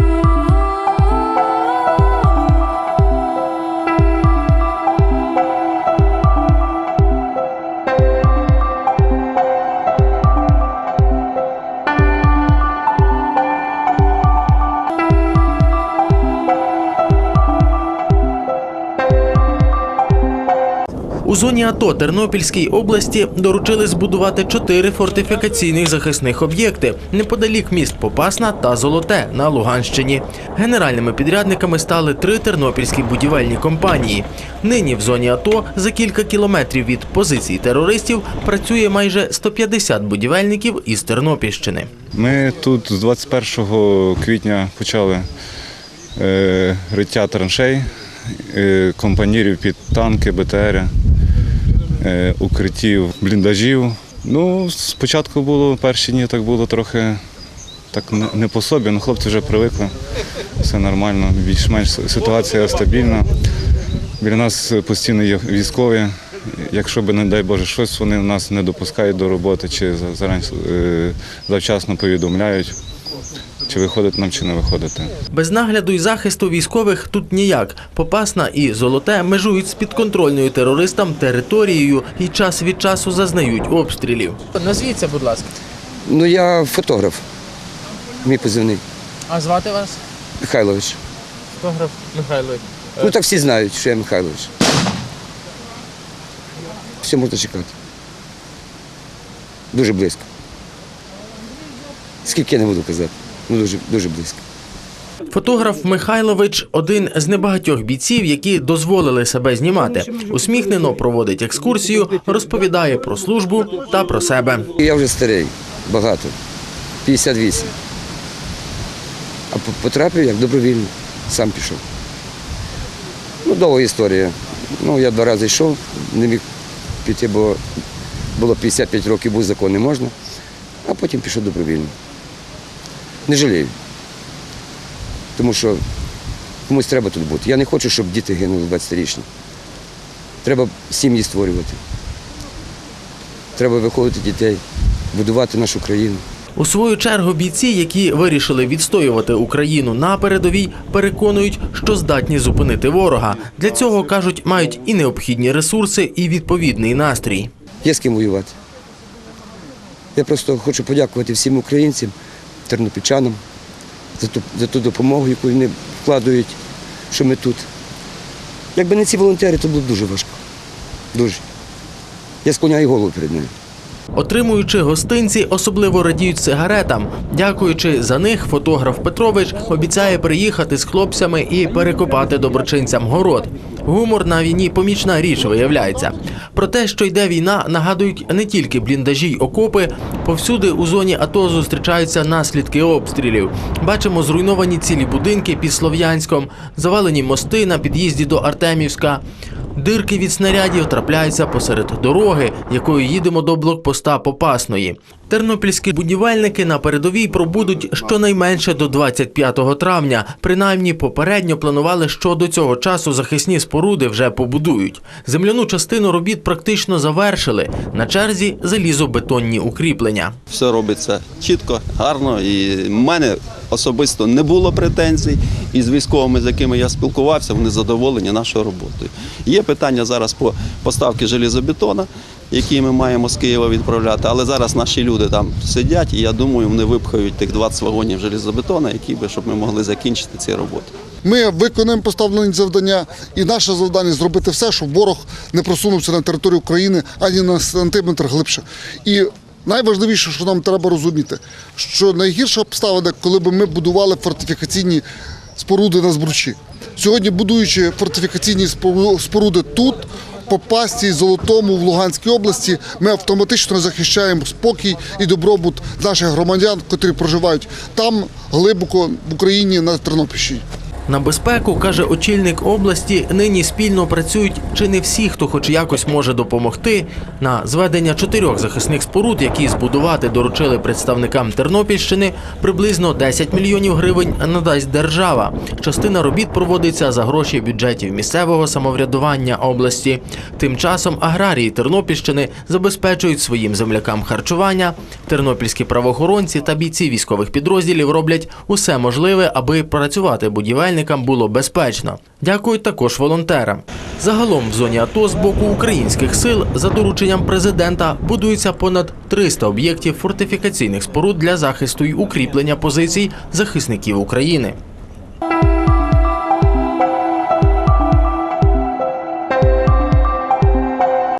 you. У зоні АТО Тернопільській області доручили збудувати чотири фортифікаційних захисних об'єкти неподалік міст Попасна та Золоте на Луганщині. Генеральними підрядниками стали три тернопільські будівельні компанії. Нині в зоні АТО за кілька кілометрів від позицій терористів працює майже 150 будівельників із Тернопільщини. Ми тут з 21 квітня почали е, риття траншей, е, компанірів під танки, БТРи, укриттів, бліндажів. Ну, спочатку було перші дні так було трохи так не- по собі, але хлопці вже привикли. Все нормально, більш-менш ситуація стабільна. Біля нас постійно є військові. Якщо би, не дай Боже, щось вони нас не допускають до роботи, чи е, завчасно повідомляють, чи виходить нам, чи не виходити. Без нагляду і захисту військових тут ніяк. Попасна і золоте межують з підконтрольною терористам територією і час від часу зазнають обстрілів. Назвіться, будь ласка. Ну, я фотограф. Мій позивний А звати вас? Михайлович. Фотограф Михайлович. Ну так всі знають, що я Михайлович. Все можна чекати. Дуже близько. Скільки я не буду казати. Ну дуже, дуже близько. Фотограф Михайлович один з небагатьох бійців, які дозволили себе знімати. Усміхнено проводить екскурсію, розповідає про службу та про себе. Я вже старий, багато. 58. А потрапив як добровільно, сам пішов. Ну, довга історія. Ну, я два рази йшов, не міг піти, бо було 55 років, був закон не можна, а потім пішов добровільно. Не жалію. Тому що комусь треба тут бути. Я не хочу, щоб діти гинули 20-річні. Треба сім'ї створювати. Треба виходити дітей, будувати нашу країну. У свою чергу бійці, які вирішили відстоювати Україну на передовій, переконують, що здатні зупинити ворога. Для цього кажуть, мають і необхідні ресурси, і відповідний настрій. Є з ким воювати. Я просто хочу подякувати всім українцям, тернопільчанам за ту, за ту допомогу, яку вони вкладають, що ми тут. Якби не ці волонтери, то було б дуже важко. Дуже. Я склоняю голову перед ними. Отримуючи гостинці, особливо радіють сигаретам. Дякуючи за них, фотограф Петрович обіцяє приїхати з хлопцями і перекопати доброчинцям город. Гумор на війні помічна річ виявляється. Про те, що йде війна, нагадують не тільки бліндажі й окопи. Повсюди у зоні АТО зустрічаються наслідки обстрілів. Бачимо зруйновані цілі будинки під Слов'янськом, завалені мости на під'їзді до Артемівська. Дирки від снарядів трапляються посеред дороги, якою їдемо до блокпоста Попасної. Тернопільські будівельники на передовій пробудуть щонайменше до 25 травня. Принаймні, попередньо планували, що до цього часу захисні споруди вже побудують. Земляну частину робіт практично завершили. На черзі залізобетонні укріплення. все робиться чітко, гарно. І в мене особисто не було претензій. І з військовими, з якими я спілкувався, вони задоволені нашою роботою. Є питання зараз по поставки желізобетона, які ми маємо з Києва відправляти. Але зараз наші люди там сидять, і я думаю, вони випхають тих 20 вагонів желізобетона, які би, щоб ми могли закінчити ці роботи. Ми виконуємо поставлені завдання, і наше завдання зробити все, щоб ворог не просунувся на територію України ані на сантиметр глибше. І найважливіше, що нам треба розуміти, що найгірша обставина, коли б ми будували фортифікаційні споруди на збручі. Сьогодні, будуючи фортифікаційні спору- споруди тут. По пасті Золотому в Луганській області ми автоматично захищаємо спокій і добробут наших громадян, котрі проживають там глибоко в Україні на Тернопільщині. На безпеку, каже очільник області, нині спільно працюють чи не всі, хто хоч якось може допомогти. На зведення чотирьох захисних споруд, які збудувати доручили представникам Тернопільщини, приблизно 10 мільйонів гривень надасть держава. Частина робіт проводиться за гроші бюджетів місцевого самоврядування області. Тим часом аграрії Тернопільщини забезпечують своїм землякам харчування. Тернопільські правоохоронці та бійці військових підрозділів роблять усе можливе, аби працювати будівельникам було безпечно. Дякують також волонтерам. Загалом в зоні АТО з боку українських сил за дорученням президента будується понад 300 об'єктів фортифікаційних споруд для захисту й укріплення позицій захисників України.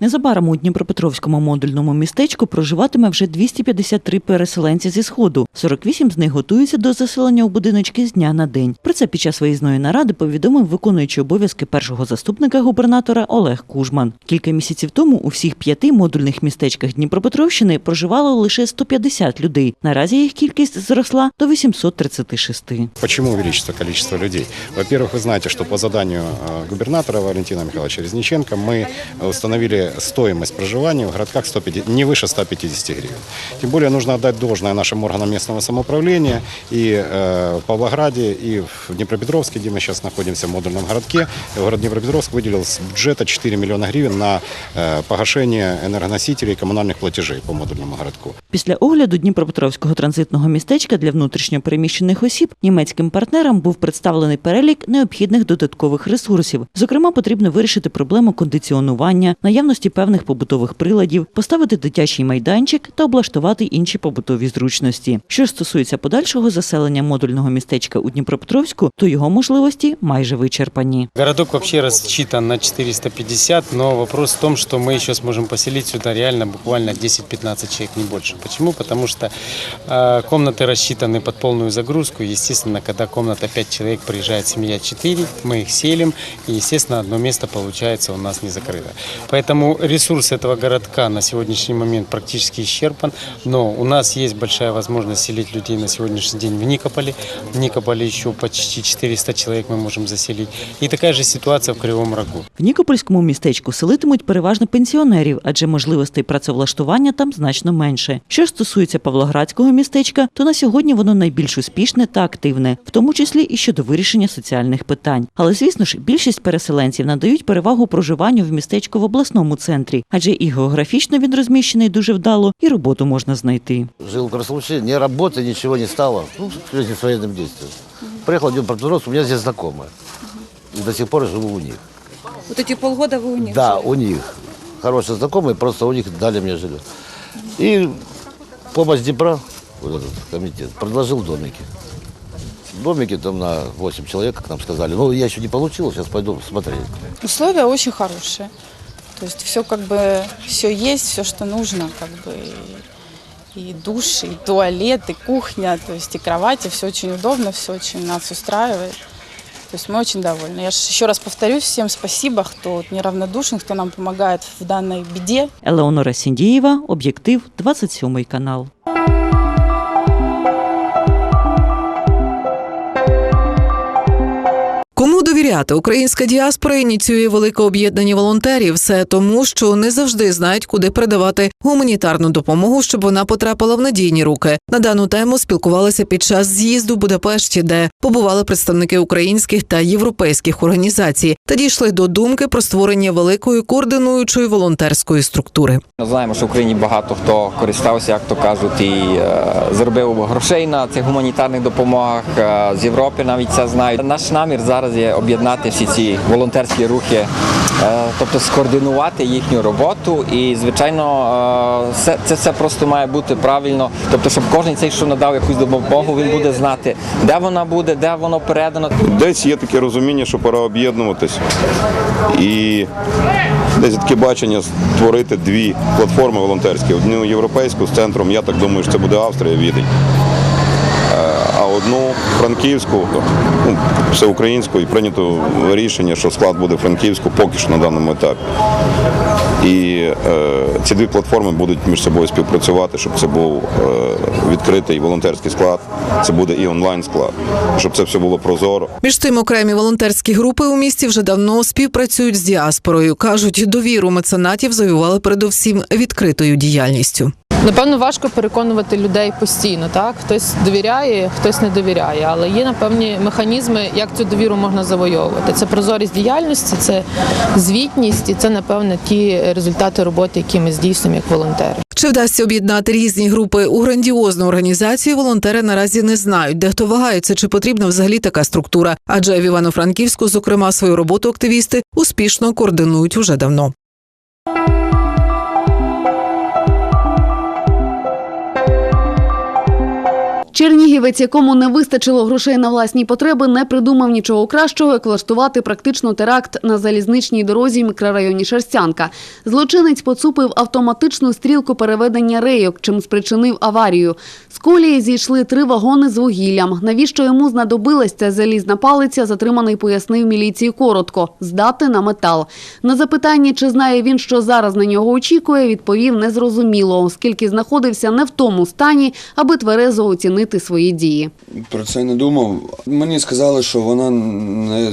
Незабаром у Дніпропетровському модульному містечку проживатиме вже 253 переселенці зі сходу. 48 з них готуються до заселення у будиночки з дня на день. Про це під час виїзної наради повідомив виконуючий обов'язки першого заступника губернатора Олег Кужман. Кілька місяців тому у всіх п'яти модульних містечках Дніпропетровщини проживало лише 150 людей. Наразі їх кількість зросла до 836. Почему увеличится количество людей? Во-первых, вы знаете, что по заданию э, губернатора Валентина Михайловича Резниченко мы установили стоимость проживания в городках 150, не выше 150 гривен. Тем более нужно отдать должное нашим органам местного самоуправления и э, в Павлограде, и в Днепропетровске, где мы сейчас находимся, в модульном городке. Город Днепропетровск выделил с бюджета 4 миллиона гривен на э, погашение энергоносителей и коммунальных платежей по модульному городку. Після огляду Дніпропетровського транзитного містечка для внутрішньо переміщених осіб німецьким партнерам був представлений перелік необхідних додаткових ресурсів. Зокрема, потрібно вирішити проблему кондиціонування, наявності певних побутових приладів, поставити дитячий майданчик та облаштувати інші побутові зручності. Що ж стосується подальшого заселення модульного містечка у Дніпропетровську, то його можливості майже вичерпані. Городок вообще рассчитан на 450, но вопрос в том, что мы еще сможем поселить сюда реально буквально 10-15 человек, не больше. Почему? Потому что э, комнаты рассчитаны под полную загрузку. Естественно, когда комната 5 человек, приезжает семья 4, мы их селим, и, естественно, одно место получается у нас не закрыто. Поэтому ресурс этого городка на сегодняшний момент практически исчерпан, но у нас есть большая возможность селить людей на сегодняшний день в Никополе. В Никополе еще почти 400 человек мы можем заселить. И такая же ситуация в Кривом Рогу. В Нікопольському містечку селитимуть переважно пенсіонерів, адже можливостей працевлаштування там значно менше. Що ж стосується Павлоградського містечка, то на сьогодні воно найбільш успішне та активне, в тому числі і щодо вирішення соціальних питань. Але звісно ж, більшість переселенців надають перевагу проживанню в містечку в обласному центрі, адже і географічно він розміщений дуже вдало, і роботу можна знайти. Жил в Красноуще, ни работы, ничего не стало. Ну, в связи с военным действием. Приехал в Днепропетровск, у меня здесь знакомые. И до сих пор живу у них. Вот эти полгода вы у них Да, жили? у них. Хорошие знакомые, просто у них дали мне жилье. И помощь Днепра, вот этот комитет, предложил домики. Домики там на 8 человек, как нам сказали. Но я еще не получил, сейчас пойду смотреть. Условия очень хорошие. То есть все как бы, все есть, все, что нужно, как бы и, и душ, и туалет, и кухня, то есть и кровати, все очень удобно, все очень нас устраивает. То есть мы очень довольны. Я ж еще раз повторюсь, всем спасибо, кто вот неравнодушен, кто нам помогает в данной беде. Елеонора Сіндієва, об'єктив, 27 канал. Кому довіряти? Українська діаспора ініціює велике об'єднання волонтерів. Все тому, що не завжди знають, куди передавати гуманітарну допомогу, щоб вона потрапила в надійні руки. На дану тему спілкувалися під час з'їзду в Будапешті, де побували представники українських та європейських організацій, та дійшли до думки про створення великої координуючої волонтерської структури. Знаємо, що в Україні багато хто користався, як то кажуть, і е, заробив грошей на цих гуманітарних допомогах. Е, з Європи навіть це знають. Наш намір зараз є об'єднати всі ці волонтерські рухи, е, тобто скоординувати їхню роботу. І, звичайно, е, це все просто має бути правильно. Тобто, щоб кожен цей, що надав якусь допомогу, він буде знати, де вона буде, де воно передано. Десь є таке розуміння, що пора об'єднуватись. І десь таке бачення створити дві платформи волонтерські. Одну європейську з центром, я так думаю, що це буде Австрія, Відень. Одну франківську, ну, всеукраїнську, і прийнято рішення, що склад буде франківську поки що на даному етапі. І е, ці дві платформи будуть між собою співпрацювати, щоб це був е, відкритий волонтерський склад, це буде і онлайн склад, щоб це все було прозоро. Між тим, окремі волонтерські групи у місті вже давно співпрацюють з діаспорою. кажуть, довіру меценатів завоювали передовсім відкритою діяльністю. Напевно, важко переконувати людей постійно. Так хтось довіряє, хтось не довіряє. Але є напевні механізми, як цю довіру можна завойовувати. Це прозорість діяльності, це звітність, і це напевне ті результати роботи, які ми здійснюємо як волонтери. Чи вдасться об'єднати різні групи у грандіозну організацію? Волонтери наразі не знають. Дехто вагається, чи потрібна взагалі така структура. Адже в Івано-Франківську, зокрема, свою роботу активісти успішно координують уже давно. Чернігівець, якому не вистачило грошей на власні потреби, не придумав нічого кращого, як влаштувати практично теракт на залізничній дорозі мікрорайоні Шерстянка. Злочинець поцупив автоматичну стрілку переведення рейок, чим спричинив аварію. З колії зійшли три вагони з вугіллям. Навіщо йому знадобилась ця залізна палиця, затриманий пояснив міліції коротко – здати на метал. На запитання, чи знає він, що зараз на нього очікує, відповів незрозуміло, оскільки знаходився не в тому стані, аби тверезо оцінити свої дії. Про це не думав. Мені сказали, що вона не,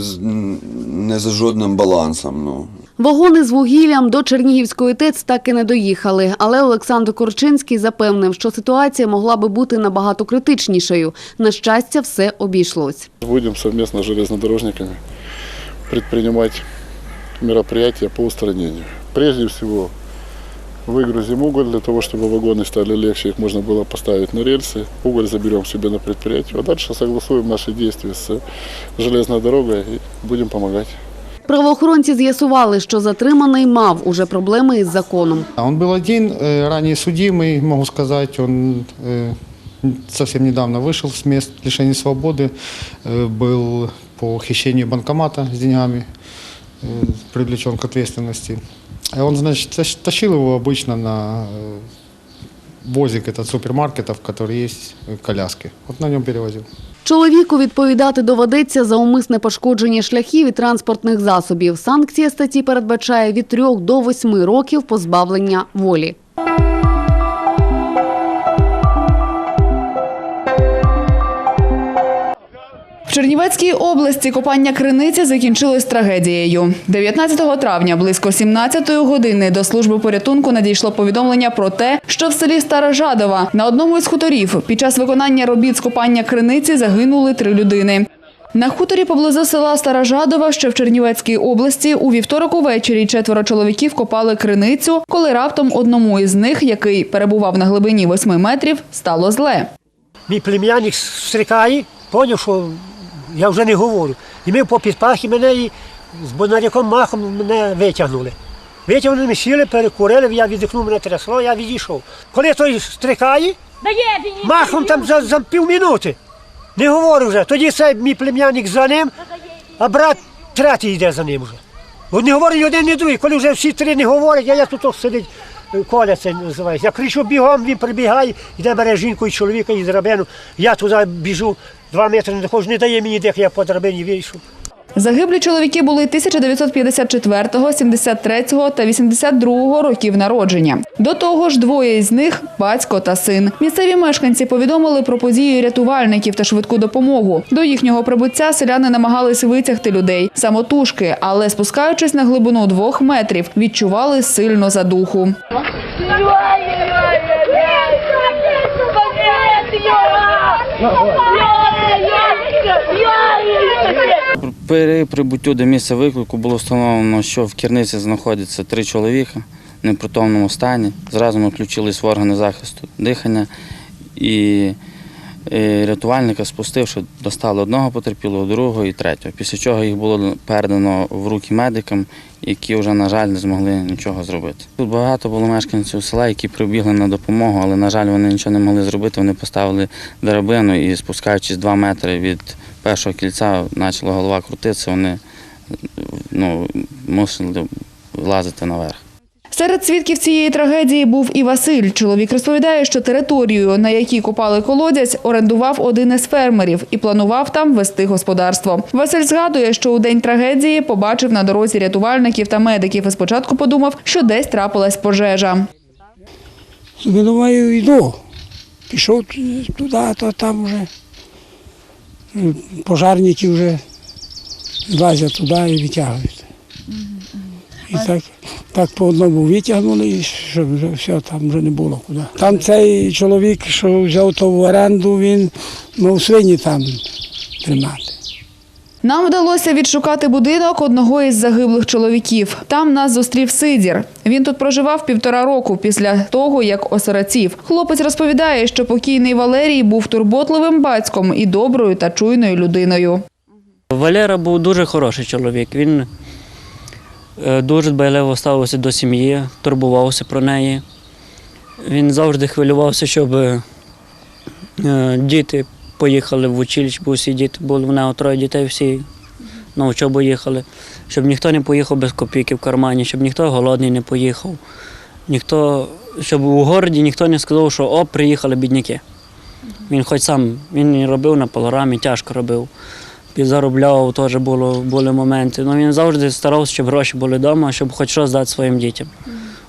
не за жодним балансом. Ну. Вагони з вугіллям до Чернігівської ТЕЦ так і не доїхали, але Олександр Корчинський запевнив, що ситуація могла би бути набагато критичнішою. На щастя, все обійшлось. Будем совместно с железнодорожниками предпринимать мероприятия по устранению. Прежде всего, выгрузим уголь для того, чтобы вагоны стали легче, их можно было поставить на рельсы. Уголь заберем себе на предприятие. А дальше согласуем наши действия с железной дорогой и будем помогать. Правоохоронці з'ясували, що затриманий мав уже проблеми із законом. А Он был один, э, ранее судимый, могу сказать, он э, совсем недавно вышел с мест лишения свободы, э, был по хищению банкомата с деньгами, э, привлечен к ответственности. А Он, значит, тащ- тащил его обычно на э, возик этот супермаркетов, который есть, э, коляски. Вот на нем перевозил. Чоловіку відповідати доведеться за умисне пошкодження шляхів і транспортних засобів. Санкція статті передбачає від 3 до 8 років позбавлення волі. Чернівецькій області копання криниці закінчилось трагедією. 19 травня близько 17-ї години до служби порятунку надійшло повідомлення про те, що в селі Стара Жадова на одному із хуторів під час виконання робіт з копання криниці загинули три людини. На хуторі поблизу села Стара Жадова, що в Чернівецькій області, у вівторок увечері четверо чоловіків копали криницю, коли раптом одному із них, який перебував на глибині 8 метрів, стало зле. Мій плем'яник стрикає, поняв, що я вже не говорю. І ми по підпахі мене і з бонаряком махом мене витягнули. Витягнули, ми сіли, перекурили, я віддихнув, мене трясло, я відійшов. Коли той стрикає, махом там за, за півмінути. Не говорю вже. Тоді цей мій плем'яник за ним, а брат третій йде за ним вже. От не говорить один, ні другий. Коли вже всі три не говорять, а я тут сидить, Коля це називається. Я кричу бігом, він прибігає, йде бере жінку і чоловіка і драбину. Я туди біжу, два метри не доходжу, не дає мені дих, я по драбині вийшов. Загиблі чоловіки були 1954, 73 та 82 років народження. До того ж, двоє із них батько та син. Місцеві мешканці повідомили про подію рятувальників та швидку допомогу. До їхнього прибуття селяни намагались витягти людей самотужки, але спускаючись на глибину двох метрів, відчували сильно задуху. При прибуттю до місця виклику було встановлено, що в керниці знаходяться три чоловіка в непритомному стані. Зразу ми включились в органи захисту дихання і рятувальника спустивши, достали одного потерпілого, другого і третього. Після чого їх було передано в руки медикам, які вже, на жаль, не змогли нічого зробити. Тут багато було мешканців села, які прибігли на допомогу, але, на жаль, вони нічого не могли зробити. Вони поставили драбину і, спускаючись два метри від першого кільця, почала голова крутитися, вони ну, мусили лазити наверх. Серед свідків цієї трагедії був і Василь. Чоловік розповідає, що територію, на якій копали колодязь, орендував один із фермерів і планував там вести господарство. Василь згадує, що у день трагедії побачив на дорозі рятувальників та медиків і спочатку подумав, що десь трапилась пожежа. Думаю, йду. Пішов туди, то там вже пожарники вже лазять туди і витягують. І так, так по одному витягнули, і щоб вже все, там вже не було куди. Там цей чоловік, що взяв то в оренду, він мав свині там тримати. Нам вдалося відшукати будинок одного із загиблих чоловіків. Там нас зустрів Сидір. Він тут проживав півтора року після того, як осиротів. Хлопець розповідає, що покійний Валерій був турботливим батьком і доброю та чуйною людиною. Валера був дуже хороший чоловік. Він дуже дбайливо ставився до сім'ї, турбувався про неї. Він завжди хвилювався, щоб е, діти поїхали в училище, бо всі діти були в нього троє дітей, всі на учобу їхали, щоб ніхто не поїхав без копійки в кармані, щоб ніхто голодний не поїхав. Ніхто, щоб у городі ніхто не сказав, що о, приїхали бідняки. Він хоч сам він робив на пилорамі, тяжко робив. І заробляв, теж було, були моменти. Ну, він завжди старався, щоб гроші були вдома, щоб хоч щось дати своїм дітям.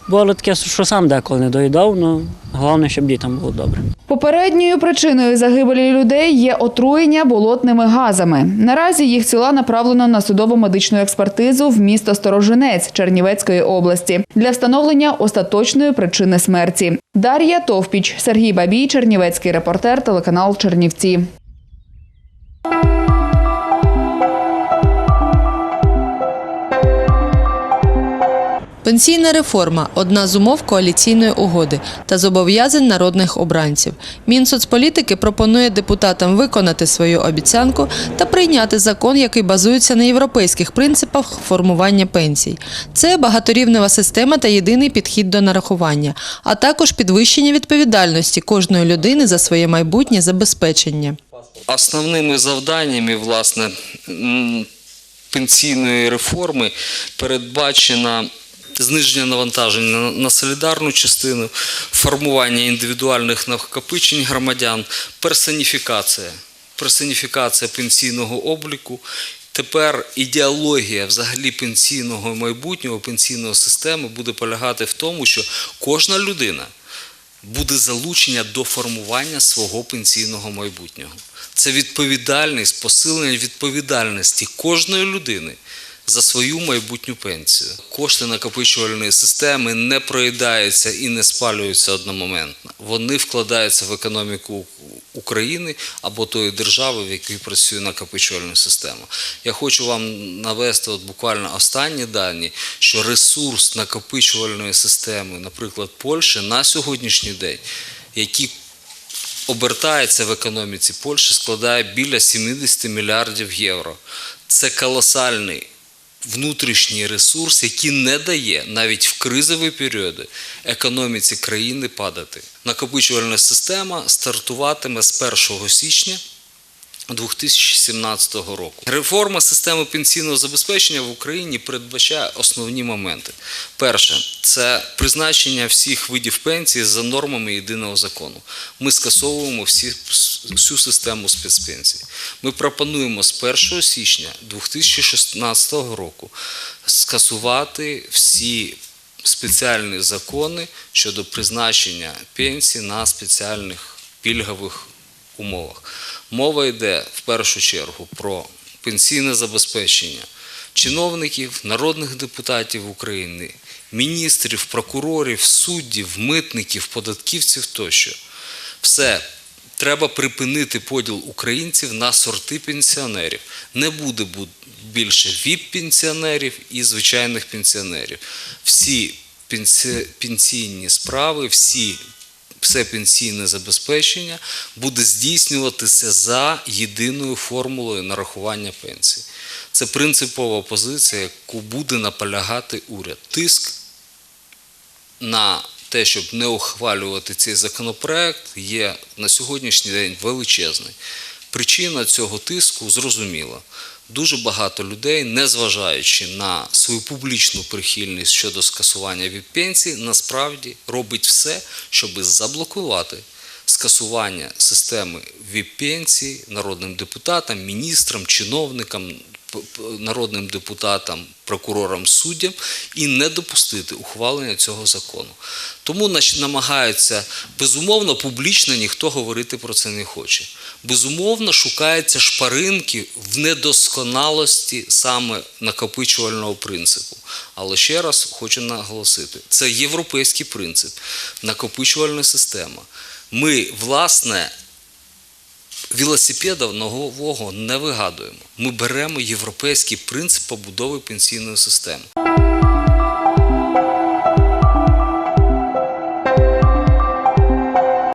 Було таке, що сам деколи не доїдав, але головне, щоб дітям було добре. Попередньою причиною загибелі людей є отруєння болотними газами. Наразі їх ціла направлено на судово-медичну експертизу в місто Сторожинець Чернівецької області для встановлення остаточної причини смерті. Дар'я Товпіч, Сергій Бабій, Чернівецький репортер, телеканал Чернівці. Пенсійна реформа одна з умов коаліційної угоди та зобов'язань народних обранців. Мінсоцполітики пропонує депутатам виконати свою обіцянку та прийняти закон, який базується на європейських принципах формування пенсій. Це багаторівнева система та єдиний підхід до нарахування, а також підвищення відповідальності кожної людини за своє майбутнє забезпечення. Основними завданнями власне пенсійної реформи передбачено зниження навантаження на- солідарну частину, формування індивідуальних накопичень громадян, персоніфікація, персоніфікація пенсійного обліку. Тепер ідеологія взагалі пенсійного майбутнього, пенсійної системи буде полягати в тому, що кожна людина буде залучення до формування свого пенсійного майбутнього. Це відповідальність, посилення відповідальності кожної людини за свою майбутню пенсію. Кошти накопичувальної системи не проїдаються і не спалюються одномоментно. Вони вкладаються в економіку України або тої держави, в якій працює накопичувальна система. Я хочу вам навести от буквально останні дані, що ресурс накопичувальної системи, наприклад, Польщі на сьогоднішній день, який обертається в економіці Польщі, складає біля 70 мільярдів євро. Це колосальний внутрішній ресурс, який не дає навіть в кризові періоди економіці країни падати. Накопичувальна система стартуватиме з 1 січня 2017 року. Реформа системи пенсійного забезпечення в Україні передбачає основні моменти. Перше це призначення всіх видів пенсії за нормами єдиного закону. Ми скасовуємо всі, всю систему спецпенсій. Ми пропонуємо з 1 січня 2016 року скасувати всі спеціальні закони щодо призначення пенсій на спеціальних пільгових умовах. Мова йде в першу чергу про пенсійне забезпечення чиновників, народних депутатів України, міністрів, прокурорів, суддів, митників, податківців тощо. Все. Треба припинити поділ українців на сорти пенсіонерів. Не буде більше ВІП-пенсіонерів і звичайних пенсіонерів. Всі пенсі- пенсійні справи, всі все пенсійне забезпечення буде здійснюватися за єдиною формулою нарахування пенсій. Це принципова позиція, яку буде наполягати уряд. Тиск на те, щоб не ухвалювати цей законопроект, є на сьогоднішній день величезний. Причина цього тиску зрозуміла. Дуже багато людей, незважаючи на свою публічну прихильність щодо скасування від пенсії, насправді робить все, щоб заблокувати скасування системи ВІП пенсії народним депутатам, міністрам, чиновникам, народним депутатам, прокурорам, суддям і не допустити ухвалення цього закону. Тому намагаються безумовно публічно ніхто говорити про це не хоче. Безумовно, шукаються шпаринки в недосконалості саме накопичувального принципу. Але ще раз хочу наголосити: це європейський принцип, накопичувальна система. Ми, власне, велосипеда нового не вигадуємо. Ми беремо європейський принцип побудови пенсійної системи.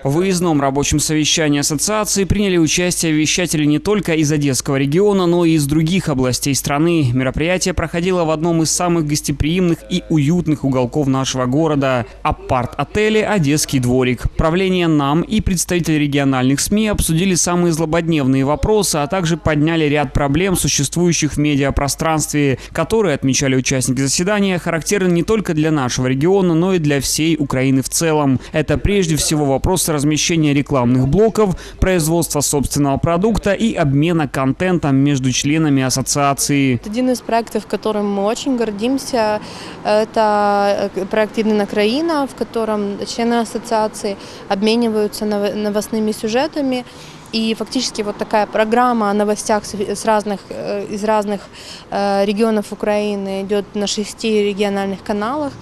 В выездном рабочем совещании ассоциации приняли участие вещатели не только из Одесского региона, но и из других областей страны. Мероприятие проходило в одном из самых гостеприимных и уютных уголков нашего города – апарт-отеле «Одесский дворик». Правление НАМ и представители региональных СМИ обсудили самые злободневные вопросы, а также подняли ряд проблем, существующих в медиапространстве, которые, отмечали участники заседания, характерны не только для нашего региона, но и для всей Украины в целом. Это прежде всего вопросы размещения рекламных блоков, производства собственного продукта и обмена контентом между членами ассоциации. Один из проектов, которым мы очень гордимся, это э, проект «Единая Краина», в котором члены ассоциации обмениваются нов- новостными сюжетами. И фактически вот такая программа о новостях с с разных, э, из разных э, регионов Украины идет на шести региональных каналах.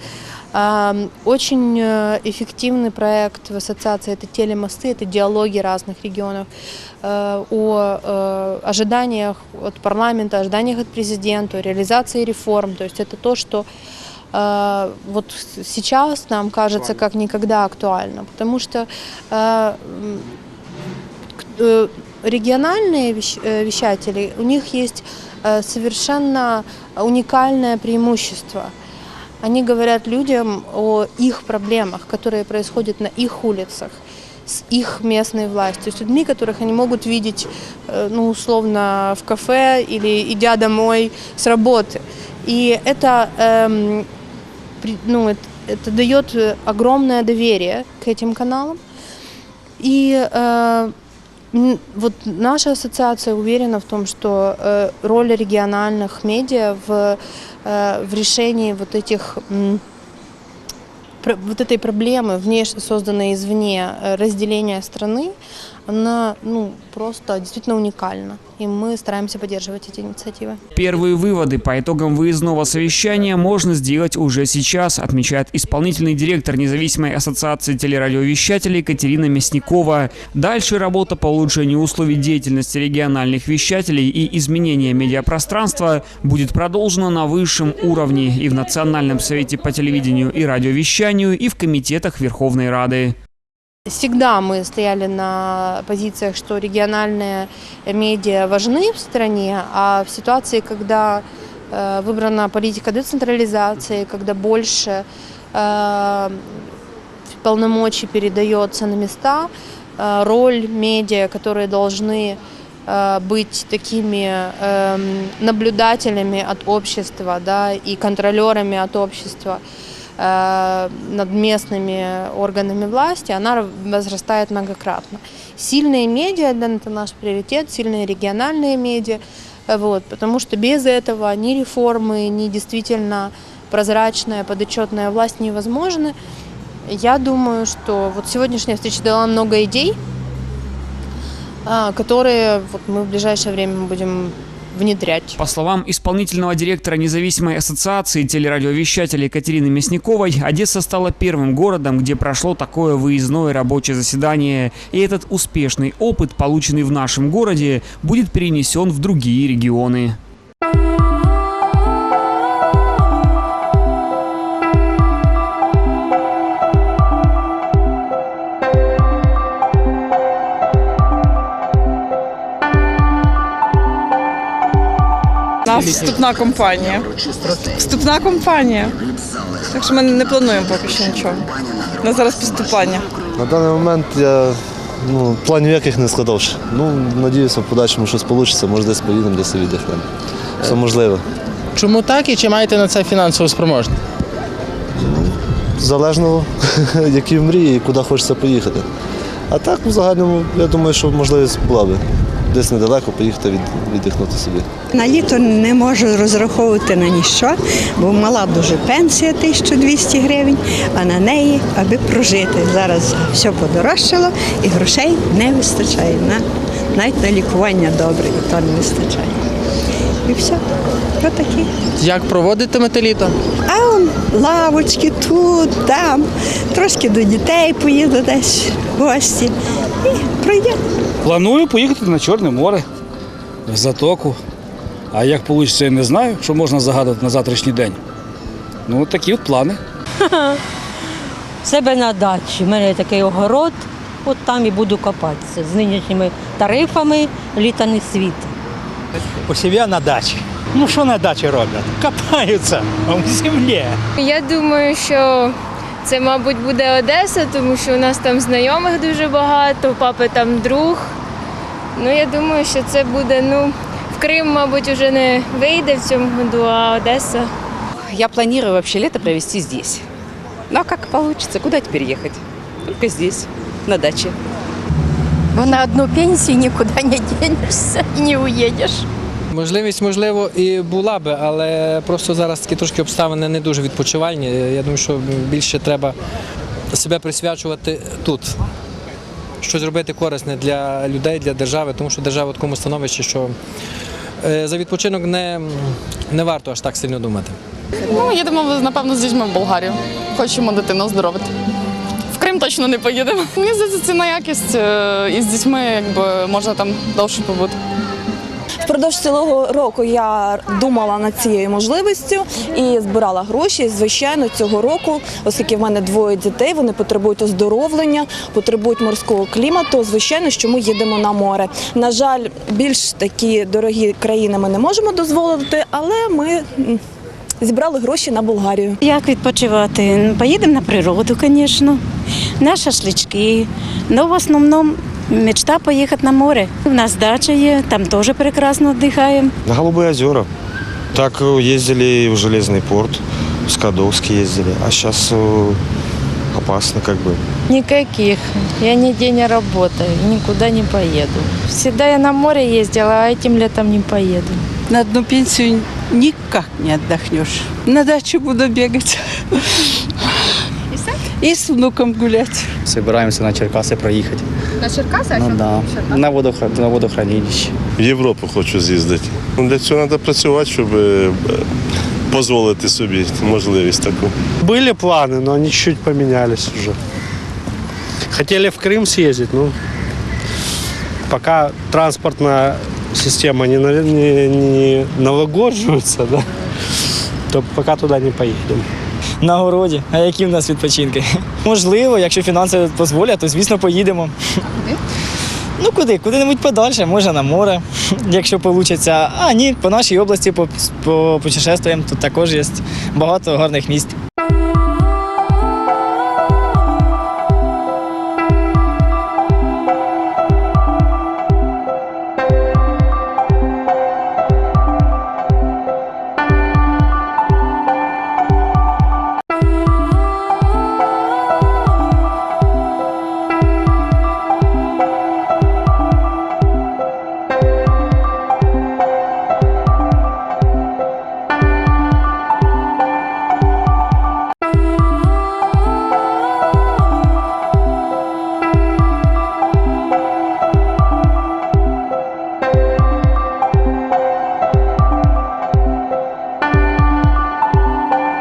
Ам, Очень э, эффективный проект в ассоциации – это телемосты, это диалоги разных регионов э, о э, ожиданиях от парламента, ожиданиях от президента, о реализации реформ. То есть это то, что э, вот с- сейчас нам кажется как никогда актуально, потому что э, м, к- э, региональные вещ- э, вещатели, у них есть э, совершенно уникальное преимущество – они говорят людям о их проблемах, которые происходят на их улицах, с их местной властью, с людьми, которых они могут видеть, э, ну, условно, в кафе или идя домой с работы. И это, эм, ну, это, это дает огромное доверие к этим каналам. И э, вот наша ассоциация уверена в том, что э, роль региональных медиа в, э, в решении вот этих м, пр- вот этой проблемы, внеш... созданной извне э, разделения страны, она ну, просто действительно уникальна. И мы стараемся поддерживать эти инициативы. Первые выводы по итогам выездного совещания можно сделать уже сейчас, отмечает исполнительный директор независимой ассоциации телерадиовещателей Катерина Мясникова. Дальше работа по улучшению условий деятельности региональных вещателей и изменения медиапространства будет продолжена на высшем уровне и в Национальном совете по телевидению и радиовещанию, и в комитетах Верховной Рады. Всегда мы стояли на позициях, что региональные медиа важны в стране, а в ситуации, когда э, выбрана политика децентрализации, когда больше э, полномочий передается на места, э, роль медиа, которые должны быть такими эм, наблюдателями от общества да, и контролерами от общества, над местными органами власти, она возрастает многократно. Сильные медиа, это наш приоритет, сильные региональные медиа, э, вот, потому что без этого ни реформы, ни действительно прозрачная, подотчетная власть невозможны. Я думаю, что вот сегодняшняя встреча дала много идей, а, которые вот мы в ближайшее время будем внедрять. По словам исполнительного директора независимой ассоциации телерадиовещателей Екатерины Мясниковой, Одесса стала первым городом, где прошло такое выездное рабочее заседание. И этот успешный опыт, полученный в нашем городе, будет перенесен в другие регионы. У нас вступна компанія. Вступна компанія. Так що ми не плануємо поки що нічого. У нас зараз поступання. На даний момент я Ну, планів яких не складав. Ну, надіюся, в подальшому щось вийде, може десь поїдемо, десь і віддихнемо. Все можливо. Чому так і чи маєте на це фінансову спроможність? Залежно, які мрії і куди хочеться поїхати. А так, в загальному, я думаю, що можливість була би десь недалеко поїхати від, віддихнути собі. На літо не можу розраховувати на ніщо, бо мала дуже пенсія 1200 гривень, а на неї, аби прожити. Зараз все подорожчало і грошей не вистачає. На, навіть на лікування добре, і то не вистачає. І все. Ось такі. Як проводитимете літо? А он лавочки тут, там. Трошки до дітей поїду десь в гості. І пройде. Планую поїхати на Чорне море, в затоку. А як вийде, я не знаю, що можна загадати на завтрашній день. Ну, такі от плани. В себе на дачі. У мене такий огород, от там і буду копатися. З нинішніми тарифами літа не світ. У себе на дачі. Ну що на дачі роблять? Копаються в землі. Я думаю, що це, мабуть, буде Одеса, тому що у нас там знайомих дуже багато, папи там друг. Ну, я думаю, що це буде, ну, в Крим, мабуть, вже не вийде в цьому году, а Одеса. Я планирую вообще лето провести здесь. Ну а как получится? Куда теперь ехать? Только здесь, на даче. Бо на одну пенсію нікуди не денешся і не уїдеш. Можливість, можливо, і була би, але просто зараз такі трошки обставини не дуже відпочивальні. Я думаю, що більше треба себе присвячувати тут. Щось робити корисне для людей, для держави, тому що держава в такому становищі, що е, за відпочинок не, не варто аж так сильно думати. Ну, їдемо, напевно, з дітьми в Болгарію. Хочемо дитину оздоровити. В Крим точно не поїдемо. Мені здається, це на якість е, і з дітьми якби, можна там довше побути. Впродовж цілого року я думала над цією можливістю і збирала гроші. Звичайно, цього року, оскільки в мене двоє дітей, вони потребують оздоровлення, потребують морського клімату. Звичайно, що ми їдемо на море. На жаль, більш такі дорогі країни ми не можемо дозволити, але ми зібрали гроші на Болгарію. Як відпочивати? Поїдемо на природу, звісно, на шашлички. Ну, в основному мечта поїхати на море. У нас дача є, там теж прекрасно віддихаємо. На Голубые озера. Так э, ездили в Железный порт, в Скадовск ездили, а сейчас опасно как бы. Никаких. Я нигде не работаю, никуда не поеду. Всегда я на море ездила, а этим летом не поеду. На одну пенсию никак не отдохнешь. На дачу буду бегать. И с внуком гулять. Собираемся на Черкаси проїхати. На Черкаси? Ну, да. на, водохра- на водохранилище. В Європу хочу з'їздити. Ну, Для цього треба працювати, щоб е, дозволити собі можливість таку. Были планы, но они чуть поменялись уже. Хотели в Крым съездить, ну, пока транспортная система не, на- не, не налагодживается, да, то пока туда не поедем. На городі. А які в нас відпочинки? Можливо, якщо фінанси дозволять, то звісно поїдемо. Ну куди? Куди-небудь подальше, може на море, якщо вийде. А ні, по нашій області по, по путешествуємо, тут також є багато гарних місць.